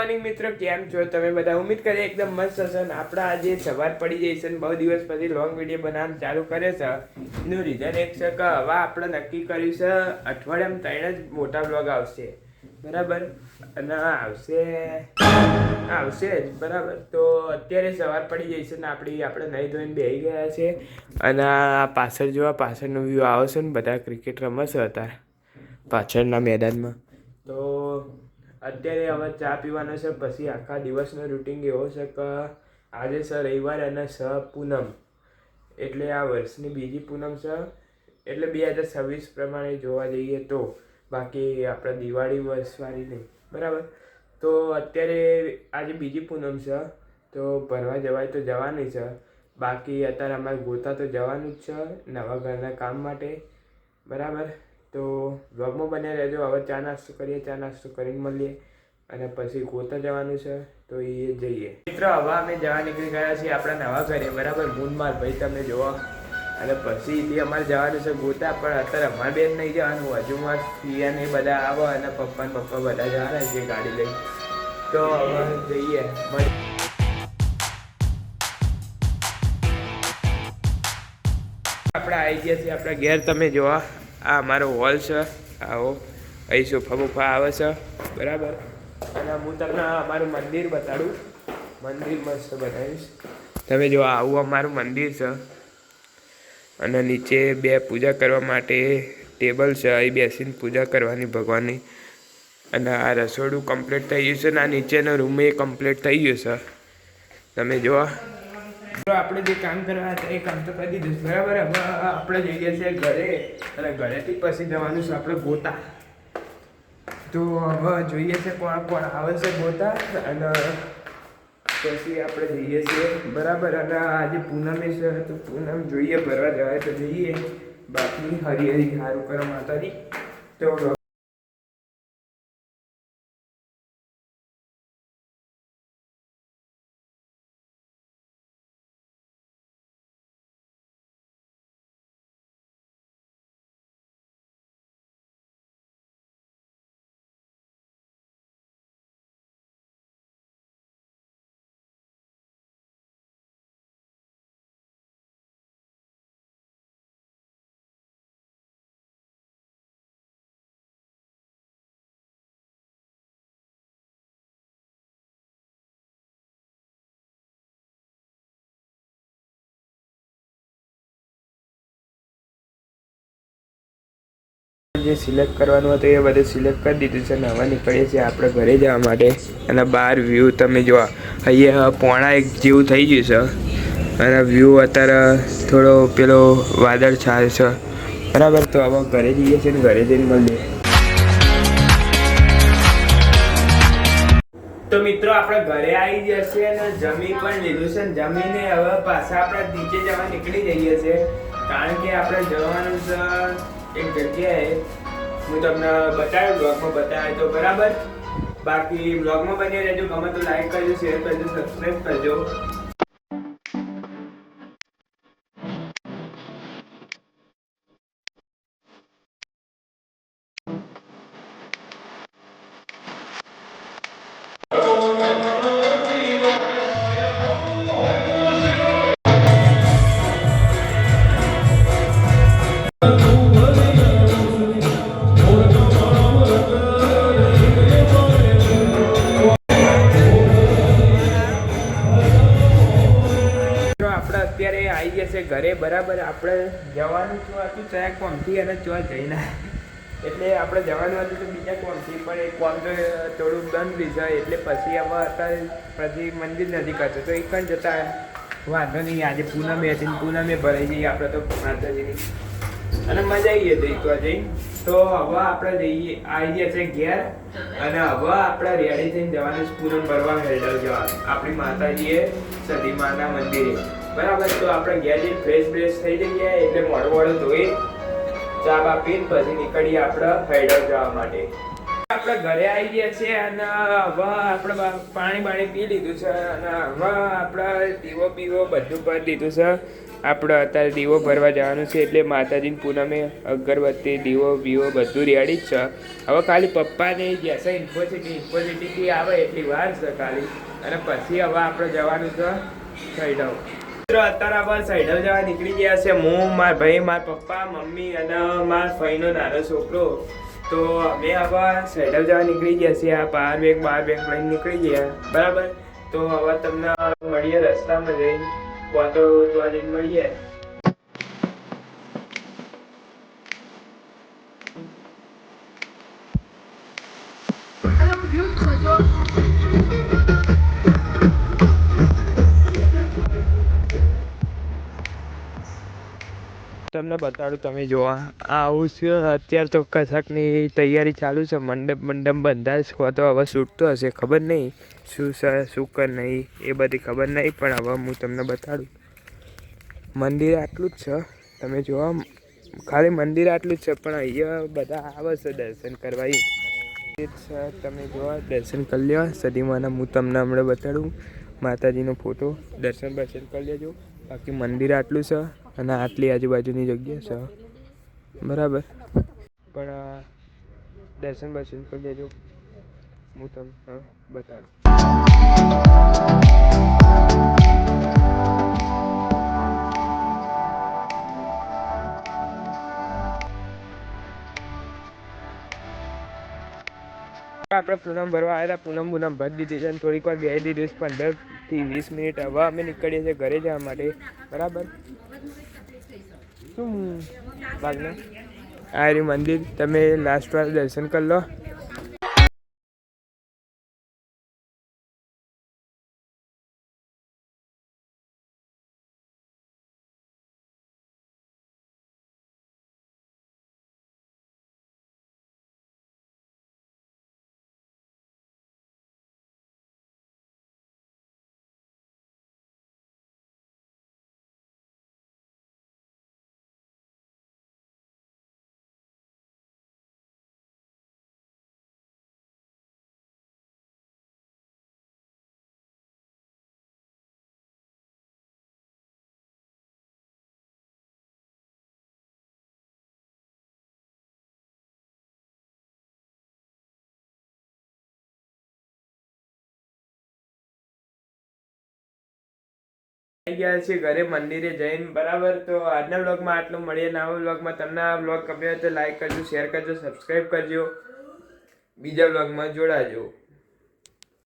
Morning મિત્રો, કેમ છો? તમે બધા ઉમ્મીદ કરીએ એકદમ મસ્ત હશે ને. આપણા આજે સવાર પડી જાય છે બહુ દિવસ પછી લોંગ વીડિયો બનાવવાનું ચાલુ કરે છે. એનું રીઝન એક છે કે હવે આપણે નક્કી કર્યું છે, અઠવાડિયામાં ત્રણ જ મોટા બ્લોગ આવશે. બરાબર? અને આવશે આવશે જ, બરાબર? તો અત્યારે સવાર પડી જાય છે ને આપણી, આપણે નહીં ધોઈને બેસી ગયા છે. અને પાછળ જોવા પાછળનો વ્યૂ આવશે ને, બધા ક્રિકેટ રમશે અત્યારે, પાછળના મેદાનમાં. તો અત્યારે હવે ચા પીવાનો છે, પછી આખા દિવસનો રૂટિન એવો છે કે આજે છે રવિવાર અને સ પૂનમ. એટલે આ વર્ષની બીજી પૂનમ છે. એટલે બે હજાર છવ્વીસ પ્રમાણે જોવા જઈએ તો. બાકી આપણે દિવાળી વર્ષવાળી નહીં. બરાબર? તો અત્યારે આજે બીજી પૂનમ છે. તો ભરવા જવાય તો જવાની છે. બાકી અત્યારે અમારે ગોતા તો જવાનું જ છે નવા ઘરના કામ માટે. બરાબર? તો વ્લોગમાં બને રહેજો. હવે ચા નાસ્તો કરીએ, ચા નાસ્તો કરીને મળીએ અને પછી ગોતા જવાનું છે, તો એ જઈએ. મિત્રો, હવે અમે જવા નીકળી ગયા છીએ આપણા નવા ઘરે. બરાબર? મૂનમાર ભાઈ, તમે જોવો અને પછી તે અમારે જવાનું છે ગોતા, પણ અત્યારે અમારે બેન નહીં જવાનું. હજુ માર ફિયા ને બધા આવે અને પપ્પા ને પપ્પા બધા જવાના છે ગાડી લઈ. તો હવે જઈએ. આપણે આવી ગયા છીએ, આપણા ઘેર. તમે જોવા આ મારો હોલ છે. આવો અહીં સોફા બોફા આવે છે? બરાબર. અને હું તમને અમારું મંદિર બતાડું. મંદિર મસ્ત બનાવીશ. તમે જો આવું અમારું મંદિર છે. અને નીચે બે પૂજા કરવા માટે ટેબલ છે. અહીં બેસીને પૂજા કરવાની ભગવાનની. અને આ રસોડું કમ્પ્લીટ થઈ ગયું છે અને આ નીચેનો રૂમ એ કમ્પ્લીટ થઈ ગયું છે. તમે જોવા આપણે જે કામ કરવા એ કામ તો કરી દીધું. બરાબર? હવે આપણે જઈએ છીએ ઘરે. અને ઘરેથી પછી જવાનું છે આપણે ગોતા. તો હવે જોઈએ છે કોણ કોણ આવે છે ગોતા અને પછી આપણે જઈએ છીએ. બરાબર? અને આજે પૂનમે છે, તો પૂનમ જોઈએ, ભરવા જવાય તો જઈએ. બાકી હરી હરી સારું કરો માતાજી. તો જે સિલેક્ટ કરવાનું હતું એ બધું સિલેક્ટ કરી દીધું છે. અને હવે નીકળીએ છીએ આપણે ઘરે જવા માટે. અને બહાર વ્યૂ તમે જો અહીંયા પોણા એક જેવું થઈ ગયું છે. અને વ્યૂ અત્યારે થોડો પેલો વાદળ છાય છે. બરાબર? તો હવે ઘરે જઈએ છીએ ને ઘરે જઈને મળીએ. તો મિત્રો, આપણે ઘરે આવી જશે અને જમી પણ લીધું છે. જમીને હવે પાછા આપણે નીચે જવા નીકળી જઈએ છીએ. કારણ કે આપણે જવાનું છે એક જગ્યાએ હું તમને બતાવ્યું બ્લોગમાં બતાવે તો બરાબર. બાકી બ્લોગમાં બની રહેજો, ગમે તો લાઈક કરજો શેર કરજો સબસ્ક્રાઈબ કરજો. મિત્રો ઘરે બરાબર આપણે જવાનું શું હતું ચા કોમથી અને ચોા જઈને. એટલે આપણે જવાનું હતું તો બીજા કોમથી, પણ એક કોમ તો થોડું બંધ છે એટલે પછી હવે અત્યારે પછી મંદિર નજીક કરતો તો એક જ જતા વાંધો નહીં, આજે પૂનમે હતી પૂનમે ભરાઈ જઈએ, આપણે તો માતાજીની. અને મજા આવી હતી તો જઈ તો હવે આપણે જઈએ, આવી ગયા છે ઘેર, અને હવે આપણે રેડી થઈને જવાનું છે પૂનમ ભરવા હેડલ જવાનું. આપણી માતાજીએ સતી માના મંદિરે. બરાબર, તો આપણે ઘેર ફ્રેશ બ્રેશ થઈ જઈએ, એટલે મોડું મોડું ધોઈ, ચા બા પીને પછી નીકળીએ આપણે હૈડર જવા માટે. આપણે ઘરે આવી ગયા છે અને હવે આપણે પાણી બાણી પી લીધું છે અને હવે આપણે દીવો પીવો બધું કરી દીધું છે. આપણે અત્યારે દીવો ભરવા જવાનું છે, એટલે માતાજીની પૂનમે અગરબત્તી, દીવો બીવો બધું રેડી જ છે. હવે ખાલી પપ્પાને જૈસે ઇન્ફોસિટી ઇન્ફોસિટીથી આવે એટલી વાર છે ખાલી. અને પછી હવે આપણે જવાનું છે સૈડવ મિત્રો, અત્યારે આપણે સાઈડલ જવા નીકળી ગયા છે. હું, મારા ભાઈ, મારા પપ્પા, મમ્મી અને મારા ભાઈનો નાનો છોકરો. તો અમે હવે સાઈડલ જવા નીકળી ગયા છીએ. આ બાર બેગ બાર બેગ લઈને નીકળી ગયા. બરાબર? તો હવે તમને મળીએ રસ્તામાં જઈને. વાતો જોવા જઈને મળીએ. તમને બતાડું, તમે જોવા. આવું છે, અત્યારે તો કશાકની તૈયારી ચાલુ છે, મંડપ મંડપ બંધાય છે તો હવે છૂટતો હશે, ખબર નહીં. શું છે, શું કર નહીં, એ બધી ખબર નહીં, પણ હવે હું તમને બતાડું. મંદિર આટલું જ છે, તમે જોવા. ખાલી મંદિર આટલું જ છે, પણ અહીંયા બધા આવે છે દર્શન કરવા. એ જ છે, તમે જોવા, દર્શન કરી લેવા સદીમાના હું તમને હમણાં બતાડું. માતાજીનો ફોટો. દર્શન દર્શન કરી લેજો. બાકી મંદિર આટલું છે. અને આટલી આજુબાજુની જગ્યા છે. બરાબર. પણ દર્શન બર્શન પણ જજો. હું તમને બતાડું આપણે પૂનમ ભરવા આવ્યા હતા. પૂનમ પૂનમ ભરી દીધી છે થોડીક વાર બેસી દીધી છે. પંદરથી વીસ મિનિટ હવે અમે નીકળીએ છીએ ઘરે જવા માટે. બરાબર? શું? ભાગના આ રહ્યું મંદિર. તમે લાસ્ટ વાર દર્શન કરી લો. ગયા છીએ ઘરે મંદિરે જઈને. બરાબર? તો આજના બ્લોગમાં આટલું મળીએ. નવા બ્લોગમાં તમને આ બ્લોગ ગમ્યો હોય તો લાઈક કરજો, શેર કરજો, સબસ્ક્રાઈબ કરજો. બીજા બ્લોગમાં જોડાજો.